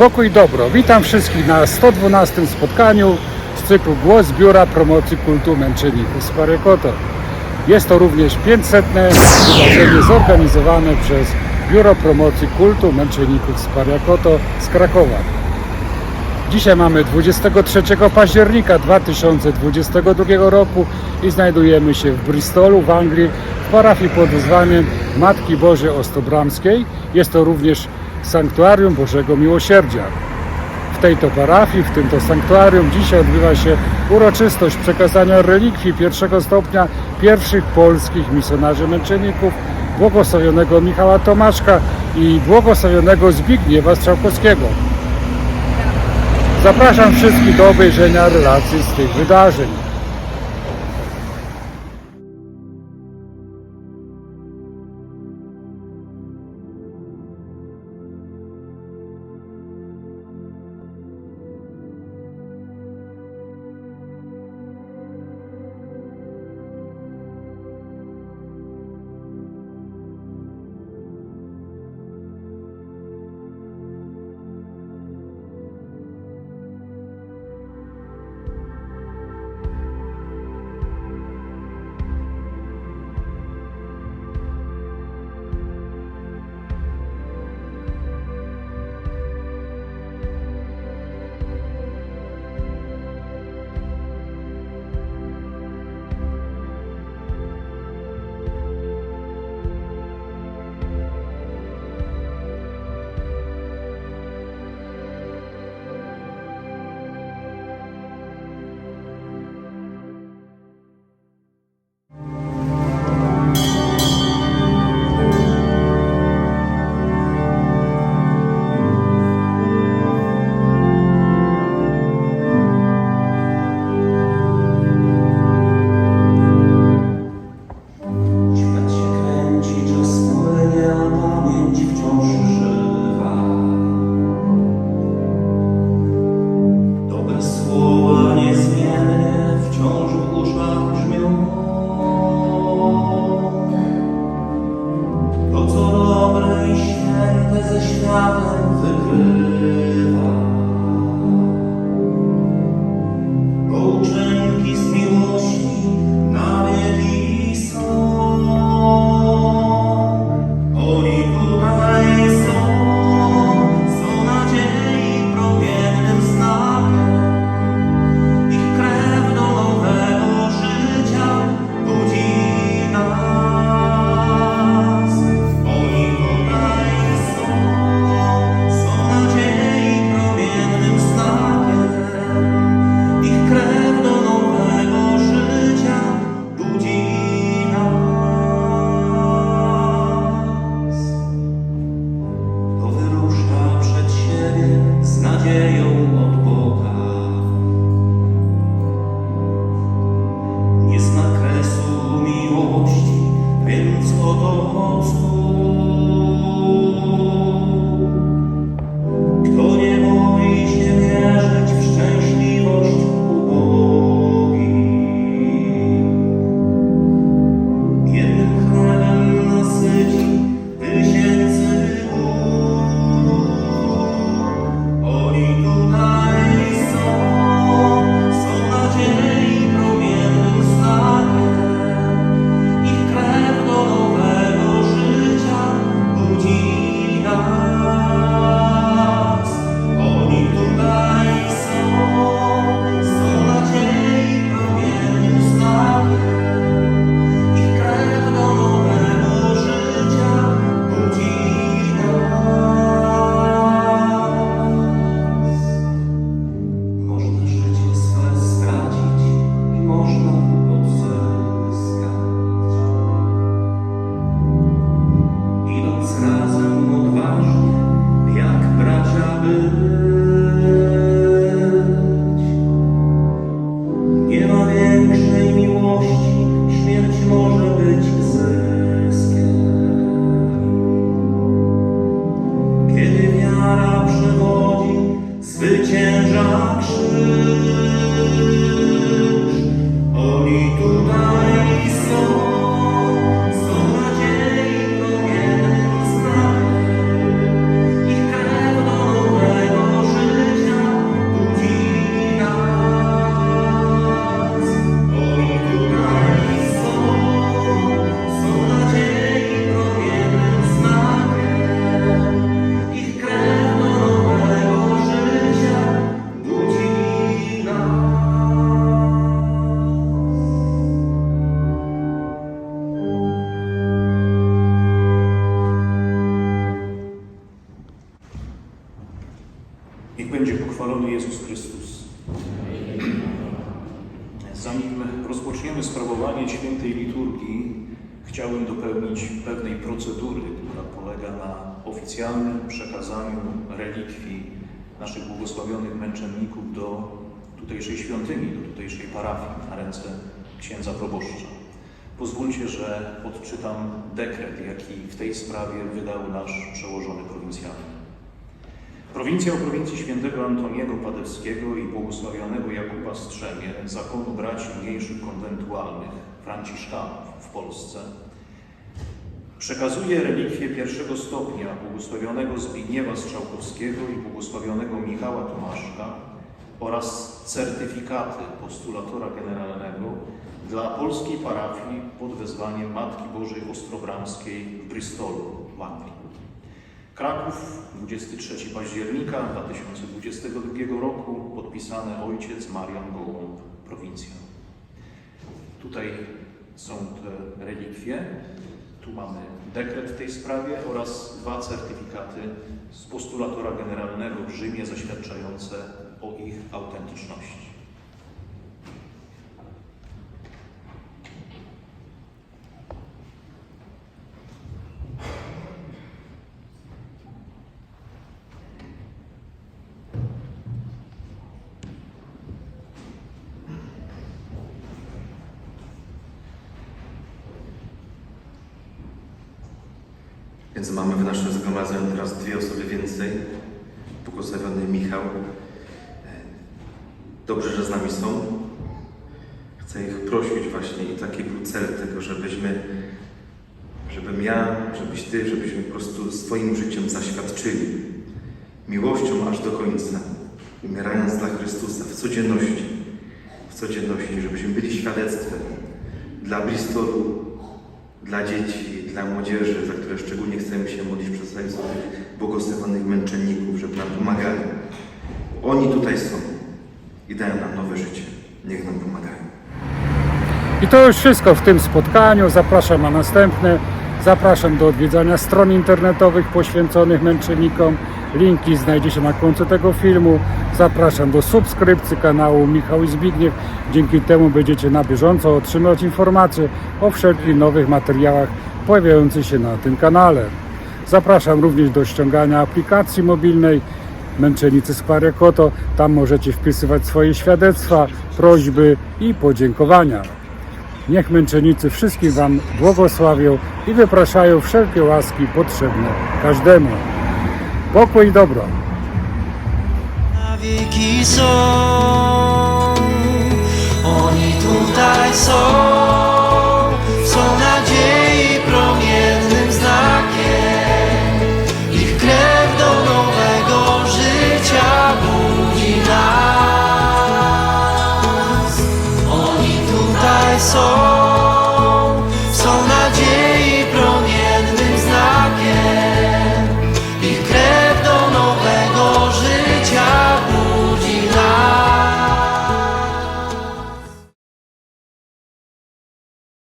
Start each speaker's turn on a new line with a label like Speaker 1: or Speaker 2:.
Speaker 1: Pokój dobro. Witam wszystkich na 112 spotkaniu z cyklu Głos Biura Promocji Kultu Męczenników z Parykoto. Jest to również 500 wydarzenie zorganizowane przez Biuro Promocji Kultu Męczenników z Pariakoto z Krakowa. Dzisiaj mamy 23 października 2022 roku i znajdujemy się w Bristolu w Anglii w parafii pod wezwaniem Matki Bożej Ostobramskiej. Jest to również Sanktuarium Bożego Miłosierdzia. W tej to parafii, w tym to sanktuarium dzisiaj odbywa się uroczystość przekazania relikwii pierwszego stopnia pierwszych polskich misjonarzy męczenników błogosławionego Michała Tomaszka i błogosławionego Zbigniewa Strzałkowskiego. Zapraszam wszystkich do obejrzenia relacji z tych wydarzeń.
Speaker 2: Procedury, która polega na oficjalnym przekazaniu relikwii naszych błogosławionych męczenników do tutejszej świątyni, do tutejszej parafii na ręce księdza proboszcza. Pozwólcie, że odczytam dekret, jaki w tej sprawie wydał nasz przełożony prowincjalny. Prowincja o prowincji świętego Antoniego Padewskiego i błogosławionego Jakuba Strzemie, zakonu braci mniejszych konwentualnych, Franciszkanów w Polsce, przekazuje relikwie pierwszego stopnia błogosławionego Zbigniewa Strzałkowskiego i błogosławionego Michała Tomaszka oraz certyfikaty postulatora generalnego dla polskiej parafii pod wezwaniem Matki Bożej Ostrobramskiej w Bristolu w Anglii. Kraków, 23 października 2022 roku, podpisany ojciec Marian Gołąb, prowincja. Tutaj są te relikwie, tu mamy dekret w tej sprawie oraz dwa certyfikaty z postulatora generalnego w Rzymie zaświadczające o ich autentyczności.
Speaker 3: Więc mamy w naszym zgromadzeniu teraz dwie osoby więcej. Błogosławiony Michał. E, Dobrze, że z nami są. Chcę ich prosić właśnie i taki był cel tego, żebyśmy, żebym ja, żebyś Ty, żebyśmy po prostu swoim życiem zaświadczyli miłością aż do końca, umierając dla Chrystusa w codzienności, w codzienności, żebyśmy byli świadectwem dla Bristolu, dla dzieci, dla młodzieży, za które szczególnie chcemy się modlić przez tych błogosławionych męczenników, żeby nam pomagali. Oni tutaj są i dają nam nowe życie. Niech nam pomagają.
Speaker 4: I to już wszystko w tym spotkaniu. Zapraszam na następne. Zapraszam do odwiedzania stron internetowych poświęconych męczennikom. Linki znajdziecie na końcu tego filmu. Zapraszam do subskrypcji kanału Michał i Zbigniew. Dzięki temu będziecie na bieżąco otrzymywać informacje o wszelkich nowych materiałach pojawiających się na tym kanale. Zapraszam również do ściągania aplikacji mobilnej Męczennicy z Koto. Tam możecie wpisywać swoje świadectwa, prośby i podziękowania. Niech męczennicy wszystkim Wam błogosławią i wypraszają wszelkie łaski potrzebne każdemu. Pokój i dobro.
Speaker 5: Na wieki są, oni tutaj są, są nadziei promiennym znakiem. Ich krew do nowego życia budzi nas. Oni tutaj są.